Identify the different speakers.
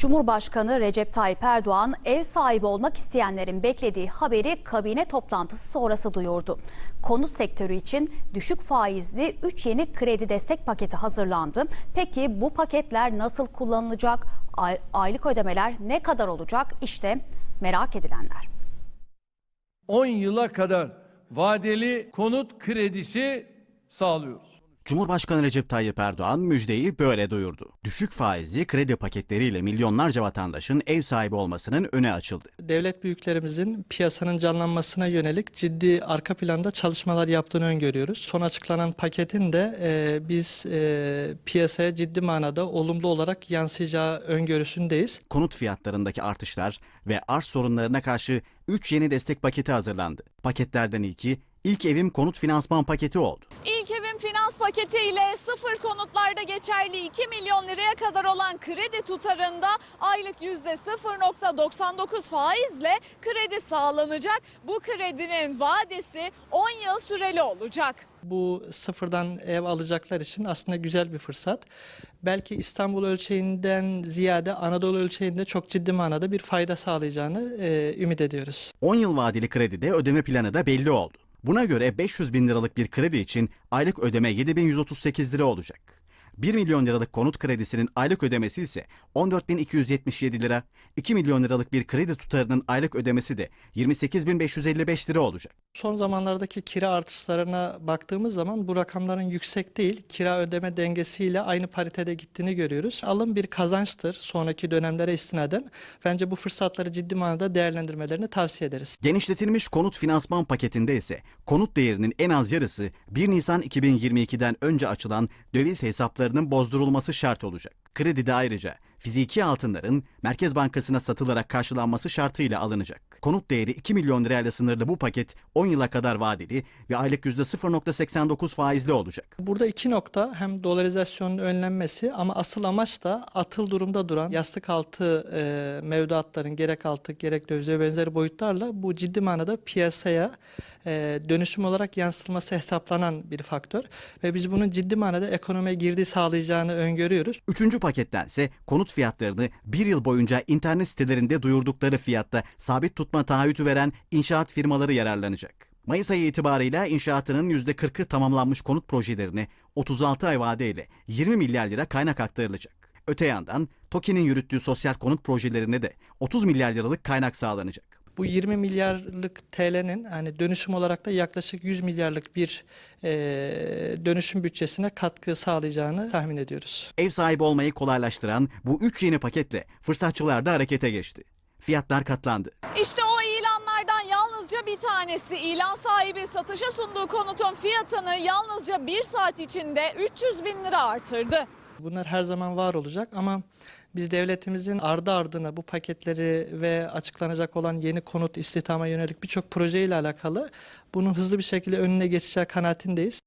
Speaker 1: Cumhurbaşkanı Recep Tayyip Erdoğan ev sahibi olmak isteyenlerin beklediği haberi kabine toplantısı sonrası duyurdu. Konut sektörü için düşük faizli 3 yeni kredi destek paketi hazırlandı. Peki bu paketler nasıl kullanılacak? Ay- Aylık ödemeler ne kadar olacak? İşte merak edilenler.
Speaker 2: 10 yıla kadar vadeli konut kredisi sağlıyoruz.
Speaker 3: Cumhurbaşkanı Recep Tayyip Erdoğan müjdeyi böyle duyurdu. Düşük faizli kredi paketleriyle milyonlarca vatandaşın ev sahibi olmasının öne açıldı.
Speaker 4: devlet büyüklerimizin piyasanın canlanmasına yönelik ciddi arka planda çalışmalar yaptığını öngörüyoruz. Son açıklanan paketin de e, biz e, piyasaya ciddi manada olumlu olarak yansıyacağı öngörüsündeyiz.
Speaker 3: Konut fiyatlarındaki artışlar ve arz sorunlarına karşı 3 yeni destek paketi hazırlandı. Paketlerden ilki ilk evim konut finansman paketi oldu.
Speaker 5: İlk paketiyle sıfır konutlarda geçerli 2 milyon liraya kadar olan kredi tutarında aylık %0.99 faizle kredi sağlanacak. Bu kredinin vadesi 10 yıl süreli olacak.
Speaker 4: Bu sıfırdan ev alacaklar için aslında güzel bir fırsat. Belki İstanbul ölçeğinden ziyade Anadolu ölçeğinde çok ciddi manada bir fayda sağlayacağını e, ümit ediyoruz.
Speaker 3: 10 yıl vadeli kredide ödeme planı da belli oldu. Buna göre 500 bin liralık bir kredi için aylık ödeme 7138 lira olacak. 1 milyon liralık konut kredisinin aylık ödemesi ise 14.277 lira, 2 milyon liralık bir kredi tutarının aylık ödemesi de 28.555 lira olacak.
Speaker 4: Son zamanlardaki kira artışlarına baktığımız zaman bu rakamların yüksek değil, kira ödeme dengesiyle aynı paritede gittiğini görüyoruz. Alım bir kazançtır sonraki dönemlere istinaden. Bence bu fırsatları ciddi manada değerlendirmelerini tavsiye ederiz.
Speaker 3: Genişletilmiş konut finansman paketinde ise konut değerinin en az yarısı 1 Nisan 2022'den önce açılan döviz hesaplarının bozdurulması şart olacak. Kredide ayrıca fiziki altınların Merkez Bankası'na satılarak karşılanması şartıyla alınacak. Konut değeri 2 milyon lirayla sınırlı bu paket 10 yıla kadar vadeli ve aylık %0.89 faizli olacak.
Speaker 4: Burada iki nokta hem dolarizasyonun önlenmesi ama asıl amaç da atıl durumda duran yastık altı e, mevduatların gerek altı gerek dövize benzeri boyutlarla bu ciddi manada piyasaya e, dönüşüm olarak yansıtılması hesaplanan bir faktör ve biz bunun ciddi manada ekonomiye girdi sağlayacağını öngörüyoruz.
Speaker 3: Üçüncü pakettense konut fiyatlarını bir yıl boyunca internet sitelerinde duyurdukları fiyatta sabit tutma taahhütü veren inşaat firmaları yararlanacak. Mayıs ayı itibarıyla inşaatının %40'ı tamamlanmış konut projelerine 36 ay vadeyle 20 milyar lira kaynak aktarılacak. Öte yandan TOKİ'nin yürüttüğü sosyal konut projelerine de 30 milyar liralık kaynak sağlanacak.
Speaker 4: Bu 20 milyarlık TL'nin hani dönüşüm olarak da yaklaşık 100 milyarlık bir e, dönüşüm bütçesine katkı sağlayacağını tahmin ediyoruz.
Speaker 3: Ev sahibi olmayı kolaylaştıran bu üç yeni paketle fırsatçılar da harekete geçti. Fiyatlar katlandı.
Speaker 5: İşte o ilanlardan yalnızca bir tanesi. İlan sahibi satışa sunduğu konutun fiyatını yalnızca bir saat içinde 300 bin lira artırdı.
Speaker 4: Bunlar her zaman var olacak ama biz devletimizin ardı ardına bu paketleri ve açıklanacak olan yeni konut istihdama yönelik birçok proje ile alakalı bunun hızlı bir şekilde önüne geçeceği kanaatindeyiz.